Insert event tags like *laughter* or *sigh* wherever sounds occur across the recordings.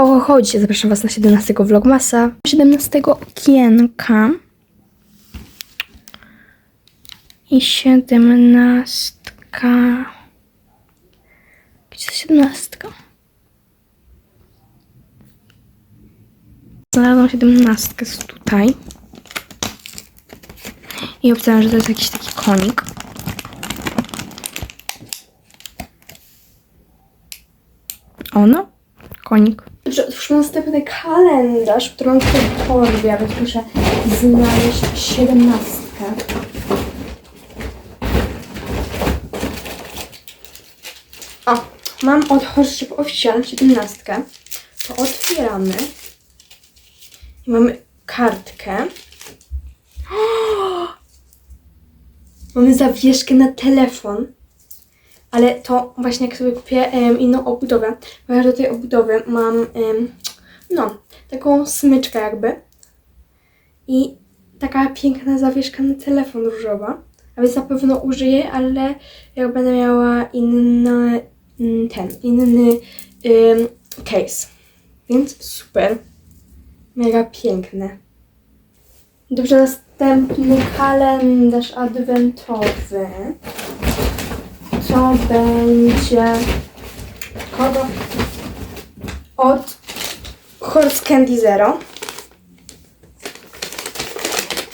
O, chodźcie, zapraszam Was na 17 vlogmasa. 17 okienka. I 17. Gdzie jest 17? Znalazłam 17 jest tutaj. I obstawiam, że to jest jakiś taki konik. Ono? Konik. Dobrze, otwórzmy następny kalendarz, który mam tutaj w torbie, więc muszę znaleźć siedemnastkę. O, mam od Horship Official siedemnastkę. To otwieramy. I mamy kartkę. *gasps* Mamy zawieszkę na telefon. Ale to właśnie jak sobie kupię em, inną obudowę, bo ja do tej obudowy mam em, no, taką smyczkę jakby. I taka piękna zawieszka na telefon różowa. A więc na pewno użyję, ale jak będę miała inny mm, ten, inny em, case. Więc super. Mega piękne. Dobrze, następny kalendarz adwentowy. To będzie kogo? Od Horse Candy Zero.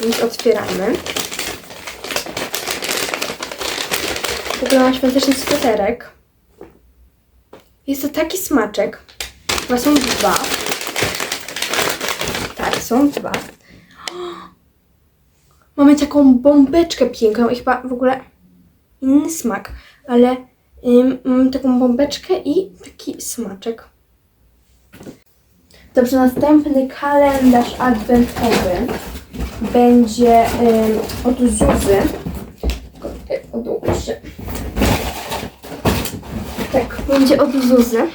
Więc otwieramy. W ogóle mam świąteczny sweterek. Jest to taki smaczek. Chyba są dwa. Tak, są dwa. *gasps* Mamy taką bombeczkę piękną i chyba w ogóle inny smak, ale mam taką bombeczkę i taki smaczek. Dobrze, następny kalendarz adwentowy będzie od Zuzy. Odłóżę. Tak, będzie od Zuzy.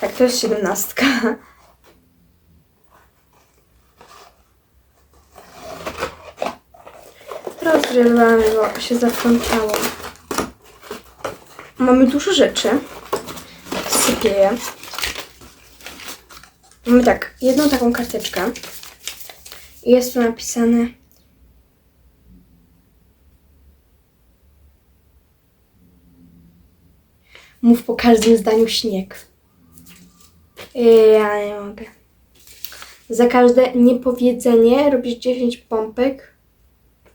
Tak, to jest siedemnastka. Rozgrywamy, bo się zaplątało. Mamy dużo rzeczy. Sypię je. Mamy tak, jedną taką karteczkę. Jest tu napisane Mów po każdym zdaniu śnieg. Ja nie mogę. Za każde niepowiedzenie robisz 10 pompek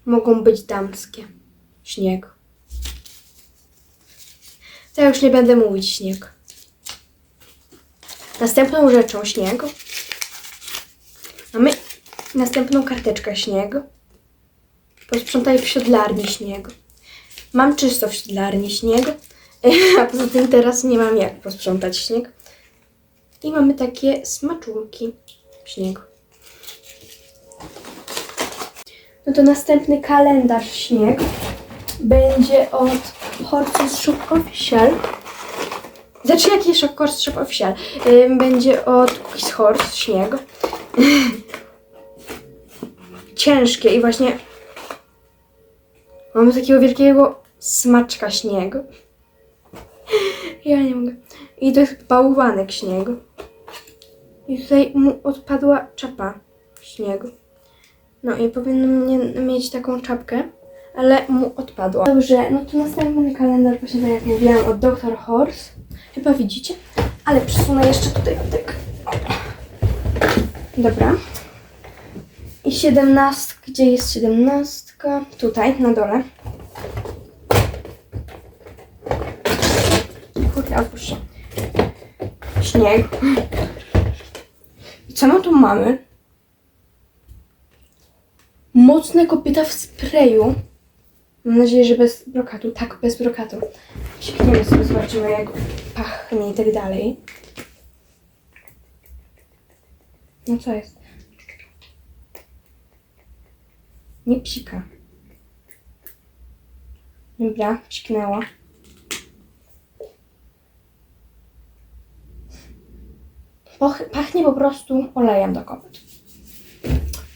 mogą być damskie. Śnieg. To ja już nie będę mówić śnieg. Następną rzeczą śnieg. Mamy następną karteczkę śnieg. Posprzątaj w siodlarni śnieg. Mam czysto w siodlarni śnieg. *laughs* A poza tym teraz nie mam jak posprzątać śnieg. I mamy takie smaczulki śnieg. No to następny kalendarz śnieg będzie od Horses Shop Official. Znaczy jaki jest Horse Shop Official? Będzie od Cookies Horse śnieg. *laughs* Ciężkie i właśnie mamy takiego wielkiego smaczka śniegu. *laughs* Ja nie mogę. I to jest bałwanek śniegu. I tutaj mu odpadła czapa śniegu. No i powinno mnie mieć taką czapkę, ale mu odpadła. Dobrze, no to następny kalendarz, właśnie tak jak mówiłam, od Dr. Horse. Chyba widzicie, ale przesunę jeszcze tutaj tak. Dobra. I siedemnastka, gdzie jest siedemnastka? Tutaj, na dole. Kurde, otwórz się. Śnieg. I co my tu mamy? Mocne kopyta w sprayu. Mam nadzieję, że bez brokatu. Tak, bez brokatu. Sikniemy sobie, zobaczymy jak pachnie i tak dalej. No co jest? Nie psika. Dobra, psiknęła. Pachnie po prostu olejem do kopyt.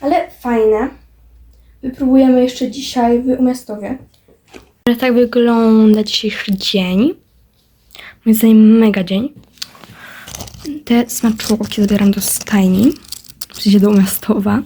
Ale fajne. Wypróbujemy jeszcze dzisiaj w Umiastowie. Tak wygląda dzisiejszy dzień. Moim zdaniem mega dzień. Te smaczurki zabieram do stajni, w sensie do miastowa.